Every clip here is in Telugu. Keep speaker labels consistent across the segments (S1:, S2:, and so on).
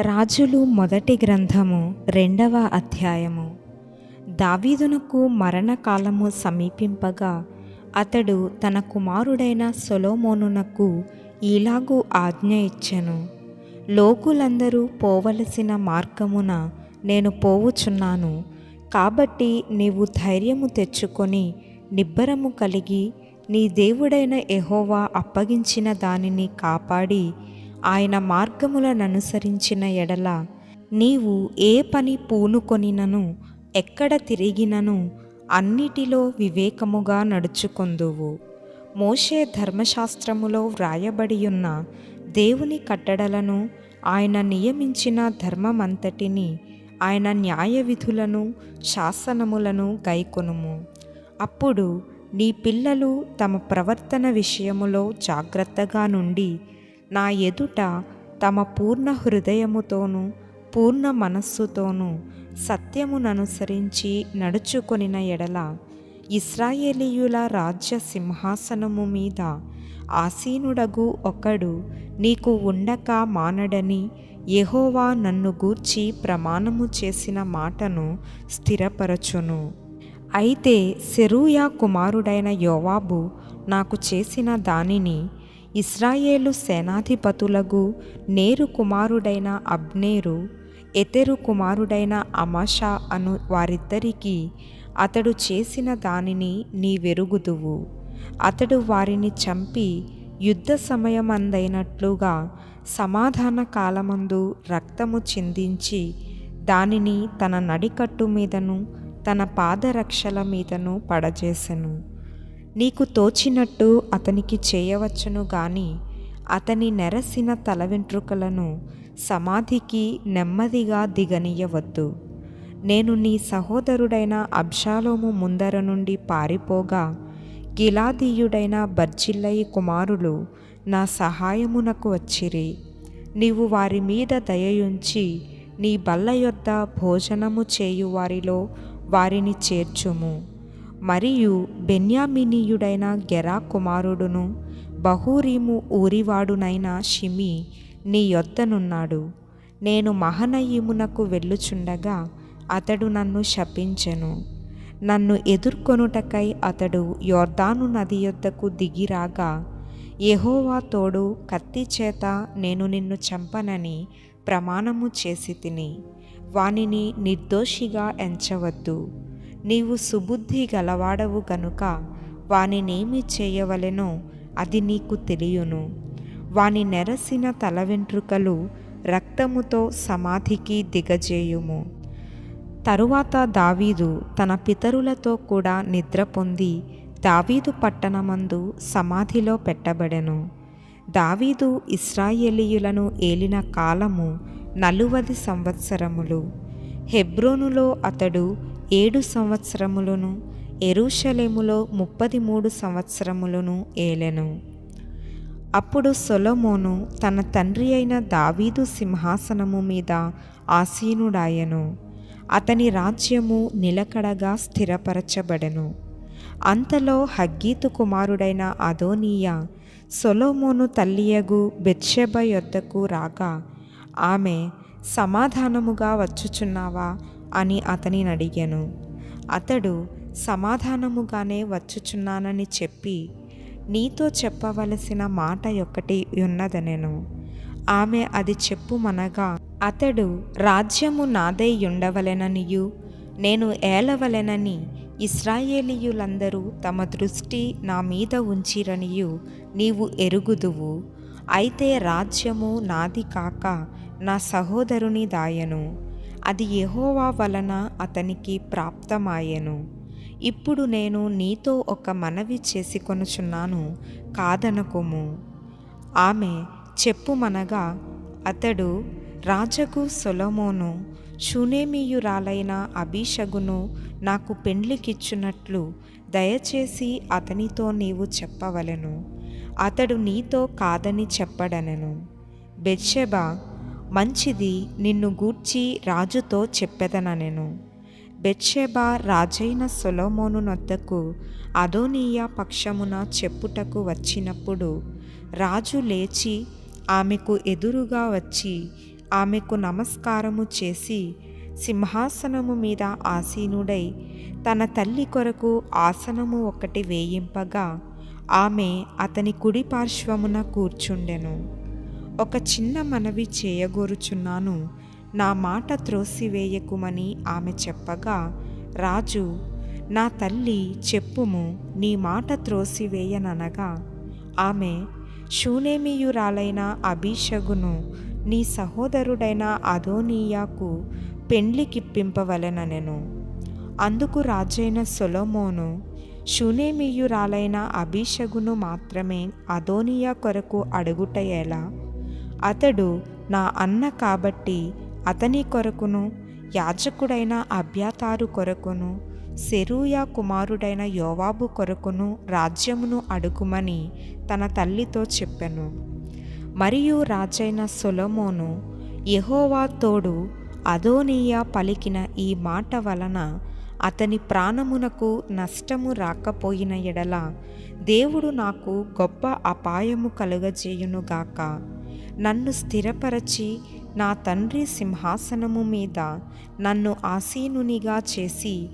S1: రాజులు మొదటి గ్రంథము రెండవ అధ్యాయము. దావీదునకు మరణకాలము సమీపింపగా అతడు తన కుమారుడైన సొలోమోనునకు ఈలాగు ఆజ్ఞ ఇచ్చెను. లోకులందరూ పోవలసిన మార్గమున నేను పోవుచున్నాను. కాబట్టి నీవు ధైర్యము తెచ్చుకొని నిబ్బరము కలిగి నీ దేవుడైన ఎహోవా అప్పగించిన దానిని కాపాడి ఆయన మార్గములననుసరించిన ఎడల నీవు ఏ పని పూనుకొనినను ఎక్కడ తిరిగినను అన్నిటిలో వివేకముగా నడుచుకొందువు. మోషే ధర్మశాస్త్రములో వ్రాయబడియున్న దేవుని కట్టడలను ఆయన నియమించిన ధర్మమంతటిని ఆయన న్యాయ విధులను శాసనములను గైకొనుము. అప్పుడు నీ పిల్లలు తమ ప్రవర్తన విషయములో జాగ్రత్తగా నుండి నా ఎదుట తమ పూర్ణ హృదయముతోనూ పూర్ణ మనస్సుతోనూ సత్యముననుసరించి నడుచుకొనిన ఎడల ఇస్రాయేలీయుల రాజ్య సింహాసనము మీద ఆసీనుడగు ఒకడు నీకు ఉండక మానడని యహోవా నన్ను గూర్చి ప్రమాణము చేసిన మాటను స్థిరపరచును. అయితే సెరూయా కుమారుడైన యోవాబు నాకు చేసిన దానిని ఇస్రాయేలు సేనాధిపతులకు నేరు కుమారుడైన అబ్నేరు ఎతెరు కుమారుడైన అమాషా అను వారిద్దరికీ అతడు చేసిన దానిని నీవెరుగుదువు. అతడు వారిని చంపి యుద్ధ సమయమందైనట్లుగా సమాధాన కాలమందు రక్తము చిందించి దానిని తన నడికట్టు మీదను తన పాదరక్షల మీదను పడజేసెను. నీకు తోచినట్టు అతనికి చేయవచ్చును గాని అతని నెరసిన తల వెంట్రుకలను సమాధికి నెమ్మదిగా దిగనీయవద్దు నేను నీ సహోదరుడైన అబ్షాలోము ముందర నుండి పారిపోగా గిలాదీయుడైన బర్జిల్లయి కుమారులు నా సహాయమునకు వచ్చిరి. నీవు వారి మీద దయయుంచి నీ బల్ల యొద్ద భోజనము చేయు వారిలో వారిని చేర్చుము. మరియు బెన్యామినీయుడైన గెరా కుమారుడును బహూరీము ఊరివాడునైన షిమి నీ యొద్దనున్నాడు. నేను మహనయీమునకు వెళ్ళుచుండగా అతడు నన్ను శపించెను. నన్ను ఎదుర్కొనుటకై అతడు యోర్దాను నది యొద్దకు దిగిరాగా ఎహోవా తోడు కత్తి చేత నేను నిన్ను చంపనని ప్రమాణము చేసి తిని వానిని నిర్దోషిగా ఎంచవద్దు. నీవు సుబుద్ధి గలవాడవు గనుక వానినేమి చేయవలెనో అది నీకు తెలియను. వాని నెరసిన తల వెంట్రుకలు రక్తముతో సమాధికి దిగజేయుము. తరువాత దావీదు తన పితరులతో కూడా నిద్ర పొంది దావీదు పట్టణమందు సమాధిలో పెట్టబడెను. దావీదు ఇస్రాయేలీయులను ఏలిన కాలము నలువది సంవత్సరములు. హెబ్రోనులో అతడు ఏడు సంవత్సరములను ఎరూషలేములో ముప్పది మూడు సంవత్సరములను ఏలెను. అప్పుడు సొలమోను తన తండ్రి అయిన దావీదు సింహాసనము మీద ఆసీనుడాయెను. అతని రాజ్యము నిలకడగా స్థిరపరచబడెను. అంతలో హగ్గీతు కుమారుడైన అదోనీయ సొలోమోను తల్లియగు బెత్షెబ యొద్దకు రాగా ఆమె సమాధానముగా వచ్చుచున్నావా అని అతనిని అడిగాను. అతడు సమాధానముగానే వచ్చుచున్నానని చెప్పి నీతో చెప్పవలసిన మాట ఒకటి ఉన్నదనెను. ఆమె అది చెప్పుమనగా అతడు రాజ్యము నాదై ఉండవలెననియు నేను ఏలవలెనని ఇస్రాయేలీయులందరూ తమ దృష్టి నా మీద ఉంచిరనియు నీవు ఎరుగుదువు. అయితే రాజ్యము నాది కాక నా సహోదరుని దాయను. అది యహోవా వలన అతనికి ప్రాప్తమాయెను. ఇప్పుడు నేను నీతో ఒక మనవి చేసుకొనుచున్నాను కాదనకుము. ఆమె చెప్పుమనగా అతడు రాజగు సొలమోను షునేమియురాలైన అభిషగును నాకు పెండ్లికిచ్చునట్లు దయచేసి అతనితో నీవు చెప్పవలెను. అతడు నీతో కాదని చెప్పడనెను. బెత్షెబా మంచిది నిన్ను గూర్చి రాజుతో చెప్పెదననెను బెత్షెబా రాజైన సొలోమోను నొద్దకు అదోనీయ పక్షమున చెప్పుటకు వచ్చినప్పుడు రాజు లేచి ఆమెకు ఎదురుగా వచ్చి ఆమెకు నమస్కారము చేసి సింహాసనము మీద ఆసీనుడై తన తల్లి కొరకు ఆసనము ఒకటి వేయింపగా ఆమె అతని కుడి పార్శ్వమున కూర్చుండెను. ఒక చిన్న మనవి చేయగోరుచున్నాను. నా మాట త్రోసివేయకుమని ఆమె చెప్పగా రాజు నా తల్లి చెప్పుము నీ మాట త్రోసివేయననగా. ఆమె శూనేమియురాలైన అభిషగును నీ సహోదరుడైన అదోనీయాకు పెండ్లికిప్పింపవలెననెను అందుకు రాజైన సొలోమోను శూనేమియురాలైన అభిషగును మాత్రమే అదోనియా కొరకు అడుగుటయేలా ఎలా? అతడు నా అన్న కాబట్టి అతని కొరకును యాజకుడైన అభ్యాతారు కొరకును సెరూయా కుమారుడైన యోవాబు కొరకును రాజ్యమును అడుగుమని తన తల్లితో చెప్పెను. మరియు రాజైన సొలమోను యహోవా తోడు అదోనీయా పలికిన ఈ మాట వలన అతని ప్రాణమునకు నష్టము రాకపోయిన ఎడల దేవుడు నాకు గొప్ప అపాయము కలుగజేయునుగాక. నన్ను స్థిరపరచి నా తండ్రి సింహాసనము మీద నన్ను ఆసీనునిగా చేసి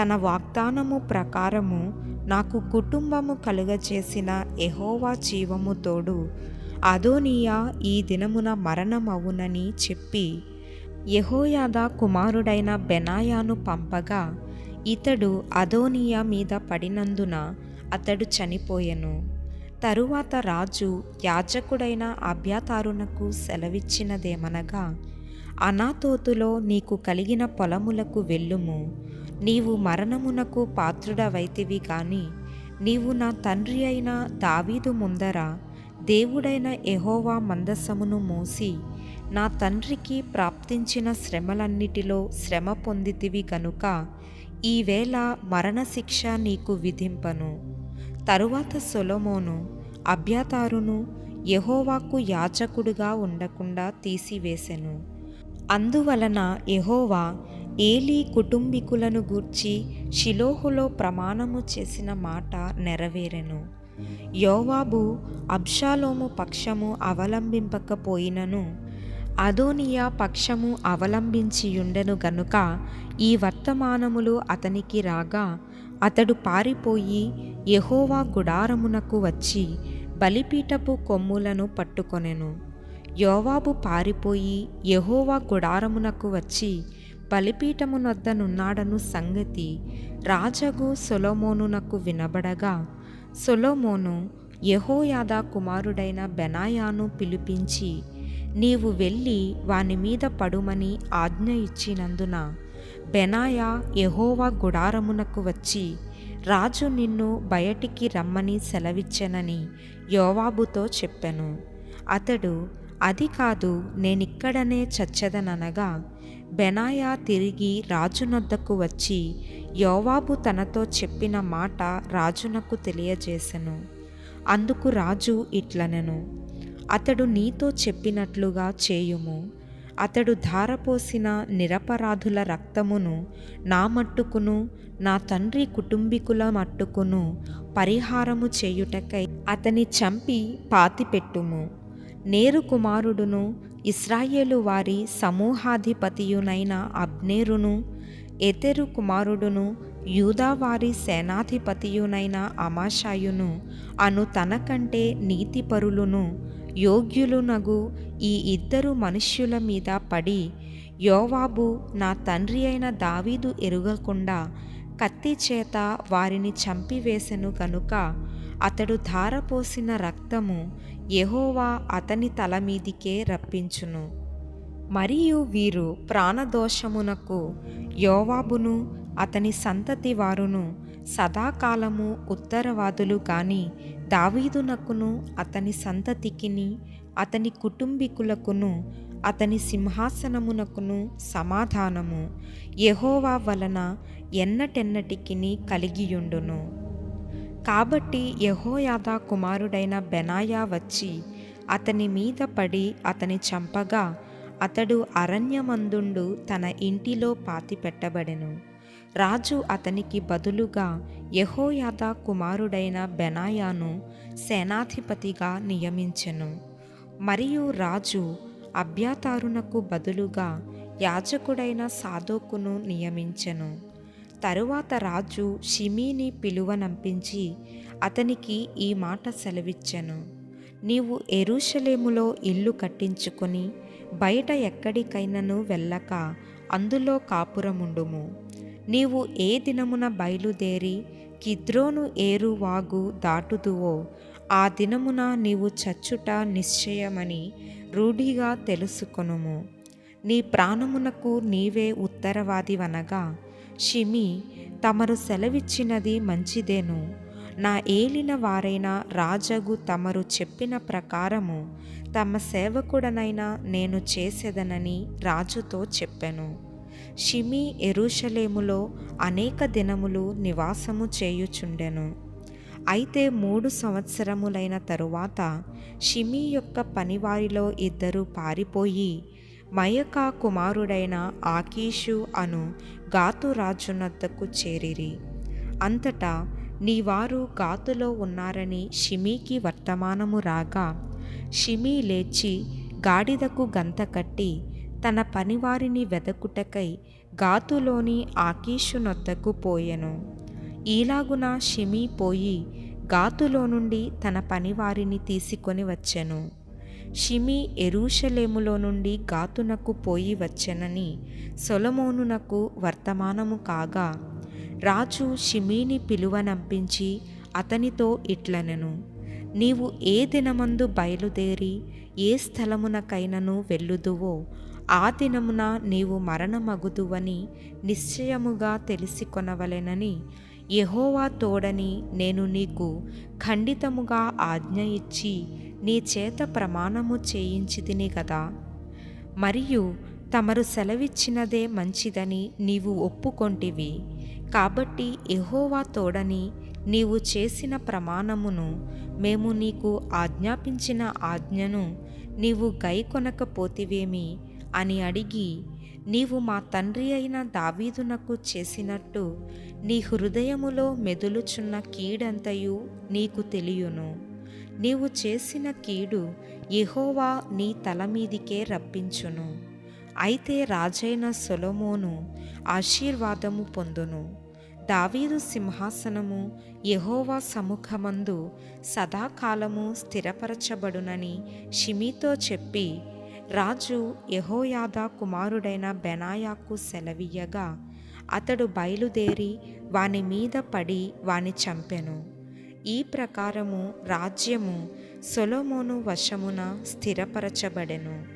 S1: తన వాగ్దానము ప్రకారము నాకు కుటుంబము కలుగజేసిన ఎహోవా జీవము తోడు అదోనియా ఈ దినమున మరణమవునని చెప్పి యహోయాద కుమారుడైన బెనాయాను పంపగా ఇతడు అదోనియా మీద పడినందున అతడు చనిపోయెను. తరువాత రాజు యాజకుడైన అభ్యాతారునకు సెలవిచ్చినదేమనగా అనాతోతులో నీకు కలిగిన పొలములకు వెళ్ళుము. నీవు మరణమునకు పాత్రుడవైతివి గాని నీవు నా తండ్రి అయిన దావీదు ముందర దేవుడైన ఎహోవా మందసమును మోసి నా తండ్రికి ప్రాప్తించిన శ్రమలన్నిటిలో శ్రమ పొందితివి గనుక ఈవేళ మరణశిక్ష నీకు విధింపను. తరువాత సొలొమోను అభ్యాతారును యహోవాకు యాచకుడుగా ఉండకుండా తీసివేసెను. అందువలన యహోవా ఏలీ కుటుంబీకులను గూర్చి షిలోహులో ప్రమాణము చేసిన మాట నెరవేరెను. యోవాబు అబ్షాలోము పక్షము అవలంబింపకపోయినను. అదోనియా పక్షము అవలంబించియుండెను గనుక ఈ వర్తమానములు అతనికి రాగా అతడు పారిపోయి యహోవా గుడారమునకు వచ్చి బలిపీఠపు కొమ్ములను పట్టుకొనెను. యోవాబు పారిపోయి యహోవా గుడారమునకు వచ్చి బలిపీఠమునొద్దనున్నాడను సంగతి రాజగు సొలోమోనునకు వినబడగా సొలోమోను యహోయాదా కుమారుడైన బెనాయాను పిలిపించి నీవు వెళ్ళి వాని మీద పడుమని ఆజ్ఞ ఇచ్చినందున బెనాయా ఎహోవా గుడారమునకు వచ్చి రాజు నిన్ను బయటికి రమ్మని సెలవిచ్చెనని యోవాబుతో చెప్పెను. అతడు అది కాదు నేనిక్కడనే చచ్చదననగా బెనాయా తిరిగి రాజునొద్దకు వచ్చి యోవాబు తనతో చెప్పిన మాట రాజునకు తెలియజేసెను. అందుకు రాజు ఇట్లనెను. అతడు నీతో చెప్పినట్లుగా చేయుము. అతడు ధారపోసిన నిరపరాధుల రక్తమును నా మట్టుకును నా తండ్రి కుటుంబీకుల మట్టుకును పరిహారము చేయుటకై అతని చంపి పాతిపెట్టుము. నేరు కుమారుడును ఇస్రాయేలు వారి సమూహాధిపతియునైన అబ్నేరును ఎతెరు కుమారుడును యూదావారి సేనాధిపతియునైన అమాషాయును అను తనకంటే నీతిపరులును యోగ్యులునగు ఈ ఇద్దరు మనుష్యుల మీద పడి యోవాబు నా తండ్రి అయిన దావీదు ఎరుగకుండా కత్తి చేత వారిని చంపివేసెను గనుక అతడు ధారపోసిన రక్తము యహోవా అతని తల మీదికే రప్పించును. మరియు వీరు ప్రాణదోషమునకు యోవాబును అతని సంతతి వారును సదాకాలము ఉత్తరవాదులు కాని దావీదునకును అతని సంతతికిని అతని కుటుంబీకులకును అతని సింహాసనమునకును సమాధానము యహోవా వలన ఎన్నటెన్నటికిని కలిగియుండును. కాబట్టి యహోయాదా కుమారుడైన బెనాయా వచ్చి అతని మీద పడి అతని చంపగా అతడు అరణ్యమందుండు తన ఇంటిలో పాతిపెట్టబడెను. రాజు అతనికి బదులుగా యహోయాద కుమారుడైన బెనాయాను సేనాధిపతిగా నియమించెను. మరియు రాజు అభ్యాతారునకు బదులుగా యాజకుడైన సాధోకును నియమించెను. తరువాత రాజు షిమీని పిలువనంపించి అతనికి ఈ మాట సెలవిచ్చెను. నీవు ఎరుషలేములో ఇల్లు కట్టించుకొని బయట ఎక్కడికైనను వెళ్ళక అందులో కాపురముండుము. నీవు ఏ దినమున బయలుదేరి కిద్రోను ఏరువాగు దాటుదువో ఆ దినమున నీవు చచ్చుట నిశ్చయమని రూఢిగా తెలుసుకొనుము. నీ ప్రాణమునకు నీవే ఉత్తరవాదివనగా షిమి తమరు సెలవిచ్చినది మంచిదేను. నా ఏలిన వారైన రాజగు తమరు చెప్పిన ప్రకారము తమ సేవకుడనైన నేను చేసేదనని రాజుతో చెప్పాను. షిమి ఎరుషలేములో అనేక దినములు నివాసము చేయుచుండెను. అయితే మూడు సంవత్సరములైన తరువాత షిమి యొక్క పనివారిలో ఇద్దరు పారిపోయి మయకా కుమారుడైన ఆకీషు అను గాతురాజునద్దకు చేరిరి. అంతటా నీవారు గాతులో ఉన్నారని షిమీకి వర్తమానము రాగా షిమీ లేచి గాడిదకు గంత కట్టి తన పనివారిని వెదకుటకై గాతులోని ఆకీషునొద్దకు పోయెను. ఈలాగున షిమీ పోయి గాతులో నుండి తన పనివారిని తీసుకొని వచ్చెను. షిమి ఎరూషలేములో నుండి గాతునకు పోయి వచ్చెనని సొలమోనునకు వర్తమానము కాగా రాజు షిమీని పిలువనంపించి అతనితో ఇట్లనెను. నీవు ఏ దినమందు బయలుదేరి ఏ స్థలమునకైనను వెళ్ళుదువో ఆ దినమున నీవు మరణమగుదువని నిశ్చయముగా తెలిసి కొనవలెనని యహోవా తోడని నేను నీకు ఖండితముగా ఆజ్ఞ ఇచ్చి నీ చేత ప్రమాణము చేయించితిని కదా మరియు తమరు సెలవిచ్చినదే మంచిదని నీవు ఒప్పుకొంటివి. కాబట్టి ఎహోవా తోడని నీవు చేసిన ప్రమాణమును మేము నీకు ఆజ్ఞాపించిన ఆజ్ఞను నీవు గైకొనకపోతివేమి? అని అడిగి నీవు మా తండ్రి అయిన దావీదునకు చేసినట్టు నీ హృదయములో మెదులుచున్న కీడంతయు నీకు తెలియను. నీవు చేసిన కీడు ఎహోవా నీ తల మీదికే రప్పించును. అయితే రాజైన సొలమోను ఆశీర్వాదము పొందును. దావీదు సింహాసనము యహోవా సముఖమందు సదాకాలము స్థిరపరచబడునని షిమీతో చెప్పి రాజు యహోయాదా కుమారుడైన బెనాయాకు సెలవీయగా అతడు బయలుదేరి వాని మీద పడి వాని చంపెను. ఈ ప్రకారము రాజ్యము సొలోమోను వశమున స్థిరపరచబడెను.